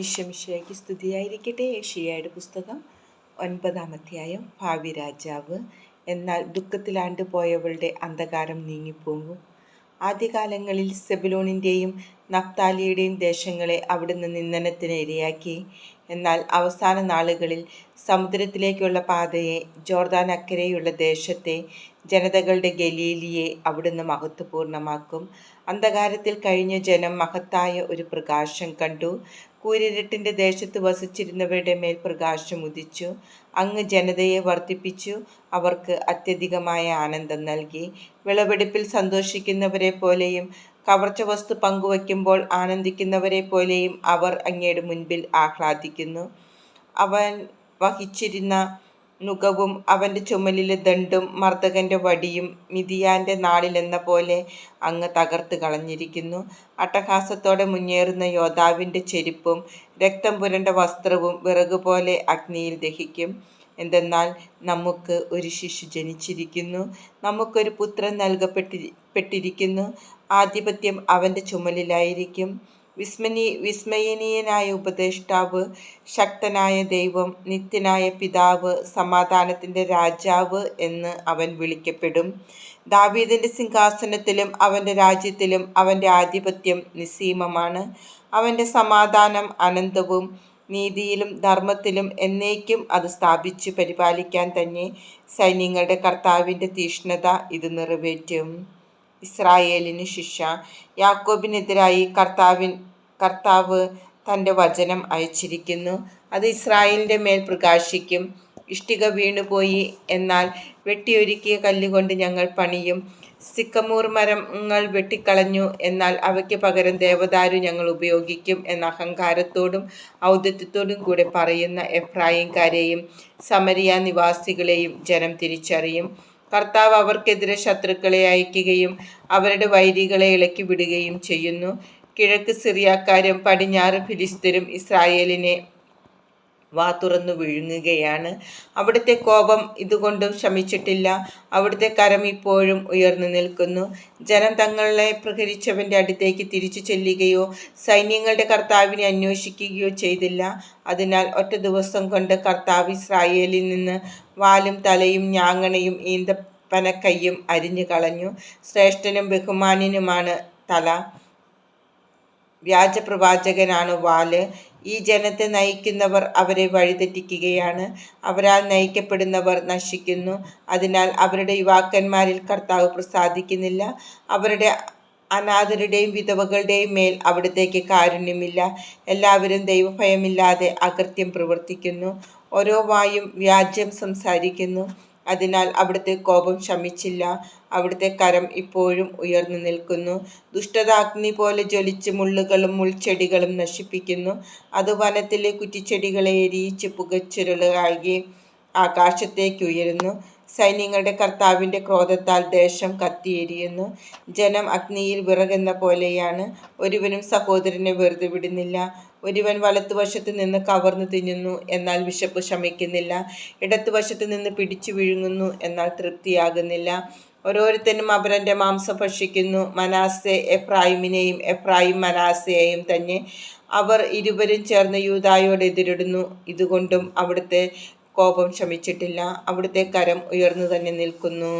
ഈശ്വമിശയ്ക്ക് സ്തുതിയായിരിക്കട്ടെ ഏഷ്യയുടെ പുസ്തകം ഒൻപതാം അധ്യായം ഭാവി രാജാവ് എന്നാൽ ദുഃഖത്തിലാണ്ട് പോയവളുടെ അന്ധകാരം നീങ്ങിപ്പോകും. ആദ്യകാലങ്ങളിൽ സെബുലോണിന്റെയും നഫ്താലിയുടെയും ദേശങ്ങളെ അവിടുന്ന് നിന്ദനത്തിന് ഇരയാക്കി എന്നാൽ അവസാന നാളുകളിൽ സമുദ്രത്തിലേക്കുള്ള പാതയെ ജോർദാൻ അക്കരെയുള്ള ദേശത്തെ ജനതകളുടെ ഗലീലിയെ അവിടുന്ന് മഹത്വപൂർണമാക്കും അന്ധകാരത്തിൽ കഴിഞ്ഞ ജനം മഹത്തായ ഒരു പ്രകാശം കണ്ടു. കൂരിരട്ടിന്റെ ദേശത്ത് വസിച്ചിരുന്നവരുടെ മേൽ പ്രകാശം ഉദിച്ചു. അങ്ങ് ജനതയെ വർദ്ധിപ്പിച്ചു അവർക്ക് അത്യധികമായ ആനന്ദം നൽകി. വിളവെടുപ്പിൽ സന്തോഷിക്കുന്നവരെ പോലെയും കവർച്ച വസ്തു പങ്കുവയ്ക്കുമ്പോൾ ആനന്ദിക്കുന്നവരെ പോലെയും അവർ അങ്ങയുടെ മുൻപിൽ ആഹ്ലാദിക്കുന്നു. അവൻ വഹിച്ചിരുന്ന നുകവും അവന്റെ ചുമലിലെ ദണ്ടും മർദ്ദകന്റെ വടിയും മിതിയാന്റെ നാളിലെന്ന പോലെ അങ്ങ് തകർത്ത് കളഞ്ഞിരിക്കുന്നു. അട്ടഹാസത്തോടെ മുന്നേറുന്ന യോദ്ധാവിന്റെ ചെരുപ്പും രക്തം പുരണ്ട വസ്ത്രവും വിറകുപോലെ അഗ്നിയിൽ ദഹിക്കും. എന്തെന്നാൽ നമുക്ക് ഒരു ശിശു ജനിച്ചിരിക്കുന്നു. നമുക്കൊരു പുത്രൻ നൽകപ്പെട്ടി പെട്ടിരിക്കുന്നു. ആധിപത്യം അവന്റെ ചുമലിലായിരിക്കും. വിസ്മനി വിസ്മയനീയനായ ഉപദേഷ്ടാവ് ശക്തനായ ദൈവം നിത്യനായ പിതാവ് സമാധാനത്തിന്റെ രാജാവ് എന്ന് അവൻ വിളിക്കപ്പെടും. ദാവീദിന്റെ സിംഹാസനത്തിലും അവന്റെ രാജ്യത്തിലും അവന്റെ ആധിപത്യം നിസ്സീമമാണ് അവന്റെ സമാധാനം അനന്തവും നീതിയിലും ധർമ്മത്തിലും എന്നേക്കും അത് സ്ഥാപിച്ചു പരിപാലിക്കാൻ തന്നെ സൈന്യങ്ങളുടെ കർത്താവിന്റെ തീഷ്ണത ഇത് നിറവേറ്റും. ഇസ്രായേലിന് ശിക്ഷ. യാക്കോബിനെതിരായി കർത്താവിൻ കർത്താവ് തന്റെ വചനം അയച്ചിരിക്കുന്നു. അത് ഇസ്രായേലിന്റെ മേൽ പ്രകാശിക്കും. ഇഷ്ടിക വീണുപോയി. എന്നാൽ വെട്ടിയൊരുക്കിയ കല്ലുകൊണ്ട് ഞങ്ങൾ പണിയും. സിക്കമൂർ മരങ്ങൾ വെട്ടിക്കളഞ്ഞു. എന്നാൽ അവയ്ക്ക് പകരം ദേവദാരു ഞങ്ങൾ ഉപയോഗിക്കും എന്ന അഹങ്കാരത്തോടും ഔദ്യത്വത്തോടും കൂടെ പറയുന്ന എഫ്രായിംകാരെയും സമരിയ നിവാസികളെയും ജനം തിരിച്ചറിയും. കർത്താവ് അവർക്കെതിരെ ശത്രുക്കളെ അയക്കുകയും അവരുടെ വൈരികളെ ഇളക്കി വിടുകയും ചെയ്യുന്നു. കിഴക്ക് സിറിയാക്കാരും പടിഞ്ഞാറ് ഫിലിസ്തരും ഇസ്രായേലിനെ വാ തുറന്നു വിഴുങ്ങുകയാണ്. അവിടുത്തെ കോപം ഇതുകൊണ്ടും ശമിച്ചിട്ടില്ല. അവിടുത്തെ കരം ഇപ്പോഴും ഉയർന്നു നിൽക്കുന്നു. ജനം തങ്ങളെ പ്രഹരിച്ചവന്റെ അടുത്തേക്ക് തിരിച്ചു ചെല്ലുകയോ സൈന്യങ്ങളുടെ കർത്താവിനെ അന്വേഷിക്കുകയോ ചെയ്തില്ല. അതിനാൽ ഒറ്റ ദിവസം കൊണ്ട് കർത്താവ് ഇസ്രായേലിൽ നിന്ന് വാലും തലയും ഞാങ്ങണയും ഈന്തപ്പനക്കയ്യും അരിഞ്ഞു കളഞ്ഞു. ശ്രേഷ്ഠനും ബഹുമാനിനുമാണ് തല. വ്യാജപ്രവാചകനാണ് വാൽ. ഈ ജനത്തെ നയിക്കുന്നവർ അവരെ വഴിതെറ്റിക്കുകയാണ്. അവരാൽ നയിക്കപ്പെടുന്നവർ നശിക്കുന്നു. അതിനാൽ അവരുടെ യുവാക്കന്മാരിൽ കർത്താവ് പ്രസാദിക്കുന്നില്ല. അവരുടെ അനാഥരുടെയും വിധവകളുടെയും മേൽ അവിടത്തേക്ക് കാരുണ്യമില്ല. എല്ലാവരും ദൈവഭയമില്ലാതെ അകൃത്യം പ്രവർത്തിക്കുന്നു. ഓരോ വായും വ്യാജ്യം സംസാരിക്കുന്നു. അതിനാൽ അവിടുത്തെ കോപം ശമിച്ചില്ല. അവിടുത്തെ കരം ഇപ്പോഴും ഉയർന്നു നിൽക്കുന്നു. ദുഷ്ടതാഗ്നി പോലെ ജ്വലിച്ച് മുള്ളുകളും മുൾച്ചെടികളും നശിപ്പിക്കുന്നു. അത് വനത്തിലെ കുറ്റിച്ചെടികളെ എരിയിച്ച് പുകച്ചുരുളാകി ആകാശത്തേക്ക് ഉയരുന്നു സൈന്യങ്ങളുടെ കർത്താവിന്റെ ക്രോധത്താൽ ദേശം കത്തിയെരിയുന്നു. ജനം അഗ്നിയിൽ വിറകെന്ന പോലെയാണ്. ഒരുവനും സഹോദരനെ വെറുതെ വിടുന്നില്ല. ഒരുവൻ വലത്തുവശത്ത് നിന്ന് കവർന്നു തിന്നുന്നു എന്നാൽ വിശപ്പ് ശമിക്കുന്നില്ല. ഇടത്തുവശത്ത് നിന്ന് പിടിച്ചു വിഴുങ്ങുന്നു എന്നാൽ തൃപ്തിയാകുന്നില്ല. ഓരോരുത്തരും അവരന്റെ മാംസം ഭക്ഷിക്കുന്നു. മനാസെ എഫ്രായിമിനെയും എഫ്രായിം മനാസയെയും തന്നെ അവർ ഇരുവരും ചേർന്ന് യൂതായോട് എതിരിടുന്നു. ഇതുകൊണ്ടും അവിടുത്തെ കോപം ശമിച്ചിട്ടില്ല. അവിടുത്തെ കരം ഉയർന്നു തന്നെ നിൽക്കുന്നു.